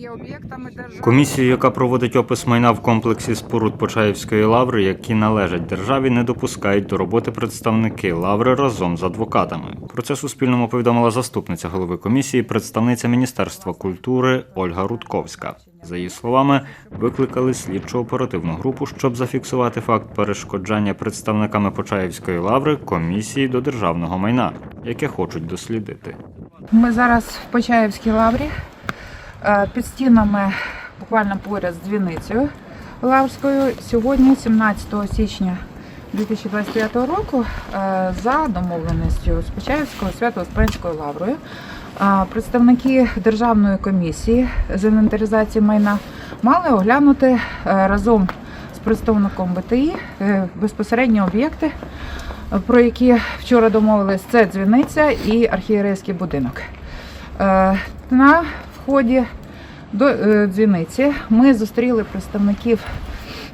є об'єктами держави. Комісію, яка проводить опис майна в комплексі споруд Почаївської лаври, які належать державі, не допускають до роботи представники лаври разом з адвокатами. Про це Суспільному повідомила заступниця голови комісії, представниця Міністерства культури Ольга Рудковська. За її словами, викликали слідчо оперативну групу, щоб зафіксувати факт перешкоджання представниками Почаївської лаври комісії до державного майна, яке хочуть дослідити. Ми зараз в Почаївській лаврі під стінами, буквально поряд з дзвіницею Лаврською. Сьогодні, 17 січня 2025 року, е, за домовленістю з Почаївською Свято-Успенською лаврою, е, представники Державної комісії з інвентаризації майна мали оглянути е, разом з представником БТІ е, безпосередньо об'єкти, про які вчора домовились, це дзвіниця і архієрейський будинок. Е, На вході до е, дзвіниці. Ми зустріли представників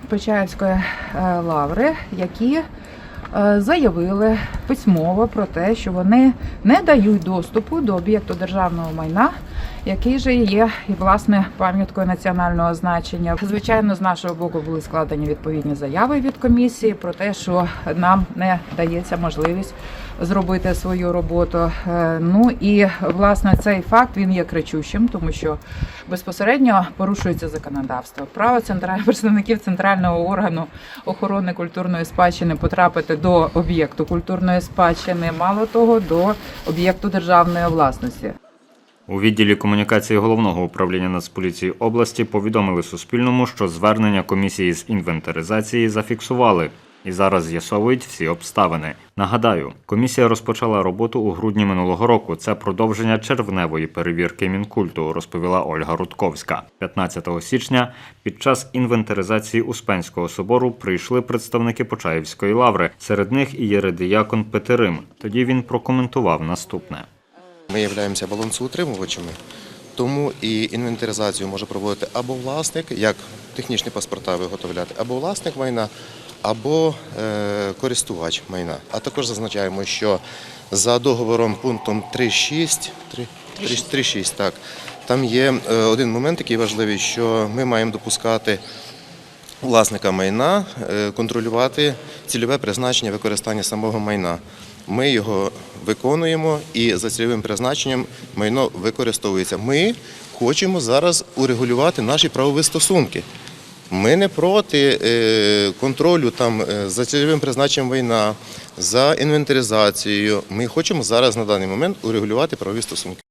Почаївської е, лаври, які е, заявили письмово про те, що вони не дають доступу до об'єкту державного майна, який же є і власне пам'яткою національного значення. Звичайно, з нашого боку були складені відповідні заяви від комісії про те, що нам не дається можливість зробити свою роботу. Е, Ну і власне цей факт він є кричущим, тому що безпосередньо порушується законодавство. Право центра- представників центрального органу охорони культурної спадщини потрапити до об'єкту культурної спадщини, мало того, до об'єкту державної власності. У відділі комунікації головного управління Нацполіції області повідомили Суспільному, що звернення комісії з інвентаризації зафіксували і зараз з'ясовують всі обставини. Нагадаю, комісія розпочала роботу у грудні минулого року. Це продовження червневої перевірки мінкульту, розповіла Ольга Рудковська. 15 січня під час інвентаризації Успенського собору прийшли представники Почаївської лаври. Серед них і єредиякон Петерим. Тоді він прокоментував наступне. Ми являємося балансоутримувачами, тому і інвентаризацію може проводити або власник, як технічні паспорта виготовляти, або власник майна, або е, користувач майна. А також зазначаємо, що за договором пунктом 3.6, 3.6, так, там є е, один момент, який важливий, що ми маємо допускати власника майна е, контролювати цільове призначення використання самого майна. Ми його виконуємо і за цільовим призначенням майно використовується. Ми хочемо зараз урегулювати наші правові стосунки. Ми не проти е, контролю там е, за цільовим призначенням майна, за інвентаризацією. Ми хочемо зараз на даний момент урегулювати правові стосунки.